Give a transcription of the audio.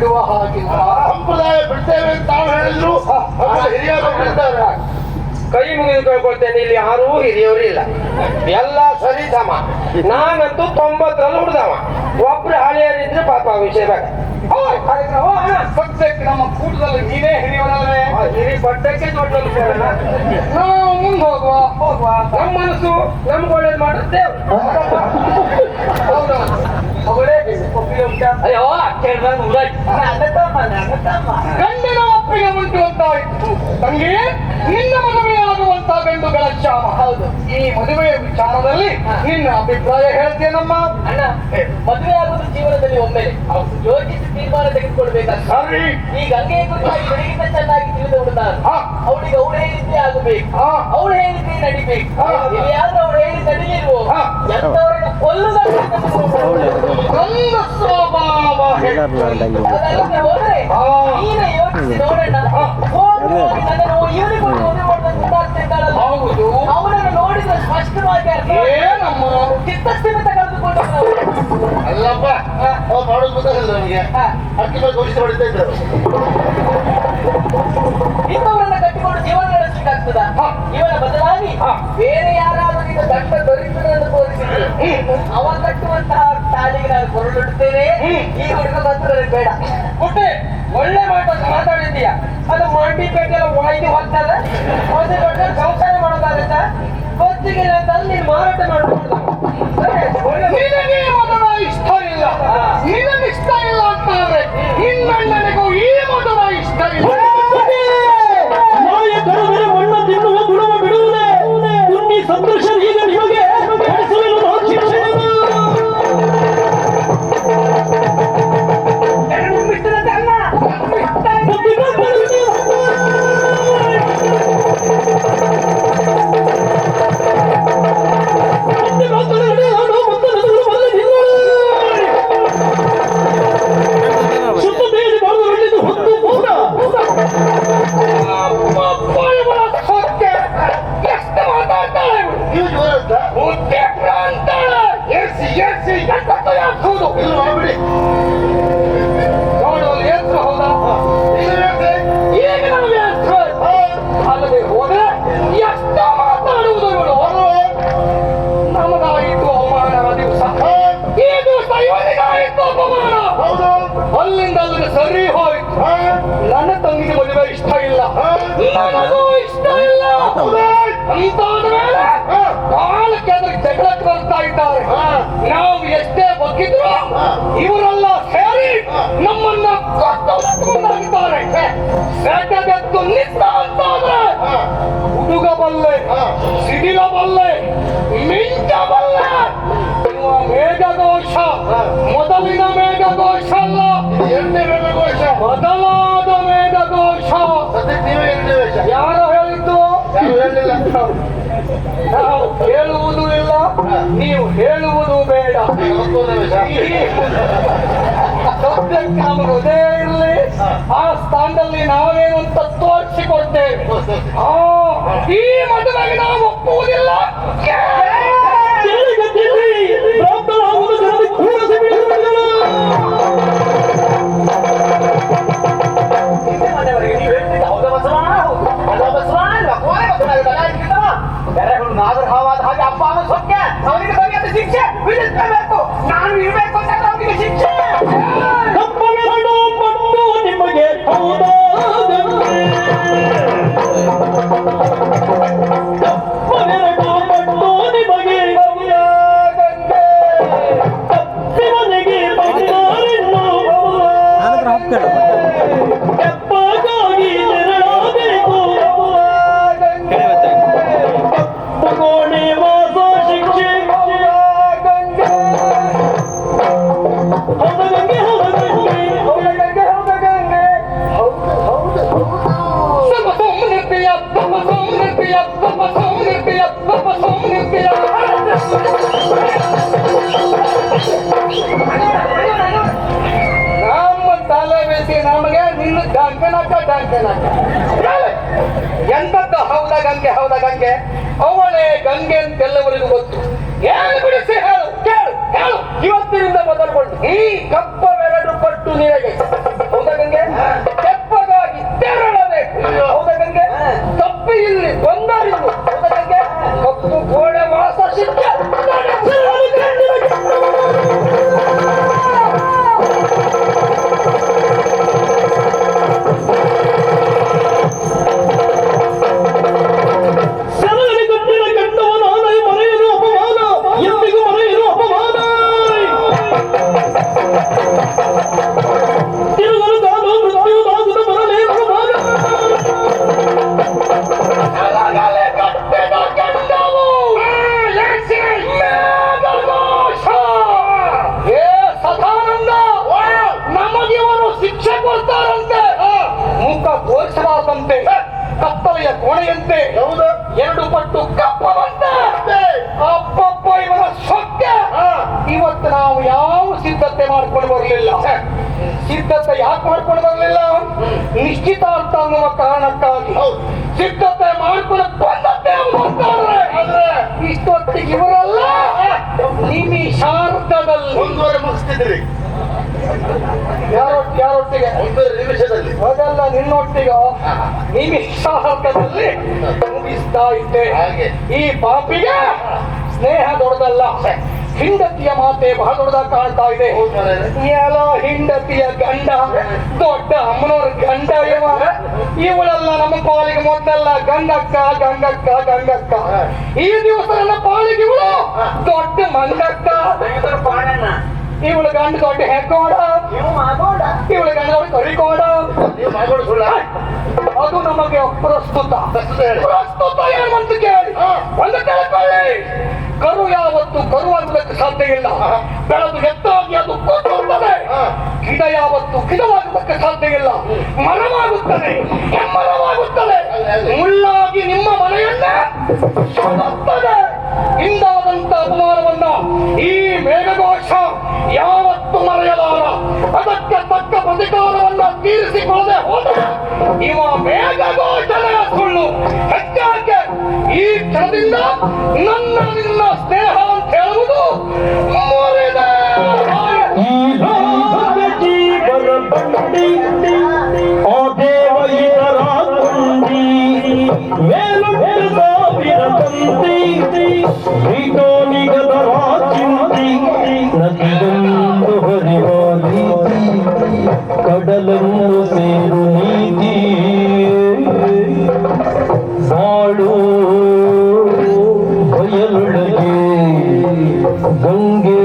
ಬಿಡುವ ಹಾಗಿಲ್ಲ ಸಂಪ್ರದಾಯ ಬಿಡ್ತೇವೆ ಅಂತ ಹೇಳಿದ್ರು. ಹಿರಿಯರು ಬಿಡ್ತಾರೆ. ಕೈ ಮುಗಿದು ಕೇಳ್ಕೊಳ್ತೇನೆ ಇಲ್ಲಿ ಯಾರೂ ಹಿರಿಯವರು ಇಲ್ಲ. ಎಲ್ಲ ಸರಿ ಸಮ ನಾನಂತೂ ತೊಂಬತ್ತರಲ್ಲಿ ಹುಡ್ದವ. ಒಬ್ರು ಹಳೆಯರಿದ್ರೆ ಪಾಪ ವಿಷಯ ಬೇಡ. ಸದ್ಯಕ್ಕೆ ನಮ್ಮ ಕೂಟದಲ್ಲಿ ನೀನೇ ಹಿರಿಯವರಲ್ವೇ ಆ ಹಿರಿ ಪಟ್ಟಕ್ಕೆ ದೊಡ್ಡವರು ನಾವು ಮುಂದೆ ಹೋಗುವ. ಹೋಗುವ ನಮ್ಮ ಮನಸ್ಸು ನಮ್ಗೆ ಒಳ್ಳೇದು ಮಾಡುತ್ತೆ ಹೌದು? ಅಯ್ಯೋ ಉದಾಯ್ತು. ಗಂಡಿನ ಒಪ್ಪಿಗೆ ಉಂಟು ಅಂತ ತಂಗಿ ನಿನ್ನ ಮದುವೆಯಾಗುವಂತ ಗಂಡುಗಳ ಚಾಮ ಹೌದು. ಈ ಮದುವೆ ವಿಚಾರದಲ್ಲಿ ನಿನ್ನ ಅಭಿಪ್ರಾಯ ಹೇಳ್ತೇನಮ್ಮ ಅಣ್ಣ ಮದುವೆ ಆಗುವುದು ಜೀವನದಲ್ಲಿ ಒಮ್ಮೆ. ಯೋಚಿಸಿ ತೀರ್ಮಾನ ತೆಗೆದುಕೊಳ್ಬೇಕಂತ ಸರಿ. ಈ ಗಂಗೆಯ ಕುರಿತಾಗಿ ಬೆಳಗಿಂದ ಚೆನ್ನಾಗಿ ತಿಳಿದವಳು ನಾನು ಹಾ. ಅವಳಿಗೆ ಅವಳು ಹೇಳಿದ್ದೇ ಆಗಬೇಕು. ಹಾ. ಅವಳು ಹೇಳಿದ್ದೇ ನಡಿಬೇಕು. ಯಾರು ಅವಳು ಹೇಳಿ ನಡಿಲಿಲ್ವೋ. ಎಂತವರನ್ನು ಕೊಲ್ಲುದ ನನ್ನ ಸ್ವಭಾವ. ಹೋದ್ರೆ ಹಾ. ನೀನೇ ಯೋಚಿಸಿ ನೋಡೋಣ ಅಲ್ಲಪ್ಪ ಅವ್ರು ಮಾಡೋದು ಗೊತ್ತಾಗಲ್ಲ ನಮಗೆ. ಅಕ್ಕಿ ಮೇಲೆ ಘೋಷಣೆ ಹೊಡಿತಾ ಇದ್ರು. ಇಂಥವರನ್ನ ಕಟ್ಟಿಕೊಂಡು ಜೀವನ ನಡೆಸಲಿಕ್ಕಾಗ್ತದ. ಇವನ ಬದಲಾಗಿ. ಬೇರೆ ಯಾರಾದರೂ ಈಗ ದಟ್ಟ ದೊರೆಯುವುದನ್ನು ತೋರಿಸಿದ್ರು ಅವ ಕಟ್ಟುವಂತಹ ತಾಳಿಗೆ ನಾನು ಕೊರಳಿಡುತ್ತೇನೆ ಹ್ಮ್. ಈ ಹುಡುಗ ಮಾತ್ರ ಬೇಡ. ಪುಟ್ಟಿ ಒಳ್ಳೆ ಮಾತು ಮಾತಾಡಿದ್ದೀಯ? ಅದು ಮಂಡಿ ಪೇಟೆಲ್ಲ ಒಳಗೆ ಒಂದು ದೊಡ್ಡ ಸಂಸಾರ ಮಾಡೋದಾಗತ್ತ ಗೊತ್ತಿಗೆ ಅಂತಂದು ನೀನು ಮಾರಾಟ ಮಾಡ್ಬೋದು ನಿನಗೆ ಇಷ್ಟ ಇಲ್ಲ ನಿನಗೆ ಇಷ್ಟ ಇಲ್ಲ ಅಂತ ಅಂದ್ರೆ ಈ ಮದುವೆ ಸೆಟೆದೆದ್ದು ನಿಂತ ಅಂತಾದ್ರೆ ಹುಡುಗ ಬಲ್ಲೆ ಸಿಡಿಲ ಬಲ್ಲೆ ಮಿಂಚ ಬಲ್ಲೆ ಇವ ಮೇಘಘೋಷ ಮೊದಲಿನ ಮೇಘಘೋಷ ಅಲ್ಲ ಎರಡನೇ ವೇಳೆ ಘೋಷ ಬದಲಾದ ಮೇಘಘೋಷ ಸದ್ಯಕ್ಕೆ ನೀವೇ ಎರಡನೇ ವೇಷ ಯಾರು ಹೇಳಿದ್ದು ಯಾರು ಹೇಳಿಲ್ಲ ನಾವು ಕೇಳುವುದು ಇಲ್ಲ ನೀವು ಹೇಳುವುದು ಬೇಡ ಹೃದಯ ಇರಲಿ ಆ ಸ್ಥಾನದಲ್ಲಿ ನಾವೇನು ಅಂತ ತೋರಿಸಿಕೊಡ್ತೇವೆ ಈ ಮದುವೆಗೆ ನಾವು ಒಪ್ಪುವುದಿಲ್ಲ ತಿಳಿಗದ್ದಲ್ಲಿ ಪ್ರಾಪ್ತರಾಗುವುದು ಜನರಿಗೆ ಕೂಡಿಸಿ ಬಿಡುವುದಿಲ್ಲ. ಹಿಂದೆ ಮನೆಯವರೆಗೆ ನೀವು ಹೇಳ್ತಿದ್ದ ಹೌದಾ ಬಸವ ಹೌದು ಅಲ್ಲ ಬಸವ ಅಲ್ವಾ ಕೋಣೆ ಬಸವ ಅಲ್ವಾ ಇಟ್ಟಿದ್ದವ? ಬೆರೆಗಳು ನಾಗರ ಹಾವಾದ ಹಾಗೆ ಅಪ್ಪ ಅವನ ಸೊಕ್ಕೆ ಶಿಕ್ಷೆ ವಿಧಿಸಬೇಕು ನಾನು ಇರಬೇಕು ಅಂತ ಶಿಕ್ಷೆ ನಮ್ಮ ತಲೆ ಬೇಸಿ ನಮಗೆ ನಿನ್ನ ಡಂಕನಕ ಡಂಕನಕ ಎಂತದ್ದು ಹೌದ ಗಂಗೆ? ಹೌದ ಗಂಗೆ ಅವಳೇ ಗಂಗೆ ಅಂತ ಎಲ್ಲವರಿಗೂ ಗೊತ್ತು ಏನು ಬಿಡಿಸಿ ಹೇಳು ಕೇಳು ಹೇಳು ಇವತ್ತಿನಿಂದ ಮೊದಲುಕೊಂಡು ಈ ಕಪ್ಪವೆರಡು ಪಟ್ಟು 北人，关内人。ಎರಡು ಪಟ್ಟು ಅಪ್ಪ ಅಪ್ಪಪ್ಪ ಇವರ ಸೊಕ್ಕ. ಇವತ್ತು ನಾವು ಯಾವ ಸಿದ್ಧತೆ ಮಾಡ್ಕೊಂಡು ಬರಲಿಲ್ಲ. ಸಿದ್ಧತೆ ಯಾಕೆ ಮಾಡ್ಕೊಂಡು ಬರಲಿಲ್ಲ? ನಿಶ್ಚಿತ ಅಂತ ಅನ್ನುವ ಕಾರಣಕ್ಕಾಗಿ. ಸಿದ್ಧತೆ ಮಾಡ್ಕೊಂಡು ಬಂದದ್ದೇ ಅಂದ್ರೆ? ಇಷ್ಟೊತ್ತಿಗೆ ಇವರಲ್ಲ. ನಿಮಿಷಾರ್ಧದಲ್ಲಿ ಮುಂದುವರೆ ಮುಗಿಸ್ತಿದ್ರಿ. ಯಾರೊಟ್ಟಿಗೆ? ಯಾರೊಟ್ಟಿಗೆ ನಿಮಿಷದಲ್ಲಿ. ಅದೆಲ್ಲ ನಿನ್ನೊಟ್ಟಿಗೆ? ನಿಮಿಷಾರ್ಧದಲ್ಲಿ ಮುಗಿಸ್ತಾ ಇದ್ದೆ. ಈ ಪಾಪಿಗೆ ಸ್ನೇಹ ದೊಡ್ಡದಲ್ಲ. ಹಿಂಡತಿಯ ಮಾತೆ ಬಹಳ ದೊಡ್ಡದಾಗ ಕಾಣ್ತಾ ಇದೆ. ಎಲ್ಲ ಹಿಂಡತಿಯ ಗಂಡ ದೊಡ್ಡ ಅಮ್ಮನವ್ರ ಗಂಡ ಇವ. ಇವಳೆಲ್ಲ ನಮ್ಮ ಪಾಲಿಗೆ ಮೊದಲೆಲ್ಲ ಗಂಗಕ್ಕ ಗಂಗಕ್ಕ ಗಂಗಕ್ಕ. ಈ ದಿವಸ ನನ್ನ ಪಾಲಿಗೆ ಇವಳು. ದೊಡ್ಡ ಮಂಗಕ್ಕ. ಇವಳು ಗಂಡ ದೊಡ್ಡ ಹೆಕ್ಕೋಡ ಇವಳು ಗಂಡ ಕರಿಕೋಡ ಅದು ನಮಗೆ ಪ್ರಸ್ತುತ. ಪ್ರಸ್ತುತ. ಏನಂತ ಕೇಳಿ. ಒಂದು ತಿಳ್ಕೊಳ್ಳಿ ಕರು ಯಾವತ್ತು ಕರುವಾಗುವುದಕ್ಕೆ ಸಾಧ್ಯ ಇಲ್ಲ. ಬೆಳೆದು ಎತ್ತಾಗಿ ಅದು ಕೊಟ್ಟುತ್ತದೆ. ಗಿಡ ಯಾವತ್ತು ಗಿಡವಾಗುವುದಕ್ಕೆ ಸಾಧ್ಯ ಇಲ್ಲ. ಮರವಾಗುತ್ತದೆ. ಮರವಾಗುತ್ತದೆ ಮುಳ್ಳಾಗಿ ನಿಮ್ಮ ಮನೆಯನ್ನ ಸುಡುತ್ತದೆ ಇಂದಾದಂತ ಅಪಮಾನವನ್ನ ಈ ಮೇಘಘೋಷ ಯಾವತ್ತು ಮರೆಯಲಾರ. ಅದಕ್ಕೆ ತಕ್ಕ ಪ್ರತಿಕಾರವನ್ನ ತೀರಿಸಿಕೊಳ್ಳದೆ ಹೋದ ಇವ ಮೇಘಘೋಷಣೆಯ ಸುಳ್ಳು ಹೆಚ್ಚಾಕೆ ಈ ಕ್ಷಣದಿಂದ ನನ್ನ ನಿನ್ನ ಸ್ನೇಹ ಅಂತ ಹೇಳುವುದು ಮುರಿದೆ ಕಡಲನ್ನು ಸೇರು ನೀತಿ. ಬಾಳು ಕೊಯಲೊಳಗೆ ಗಂಗೆ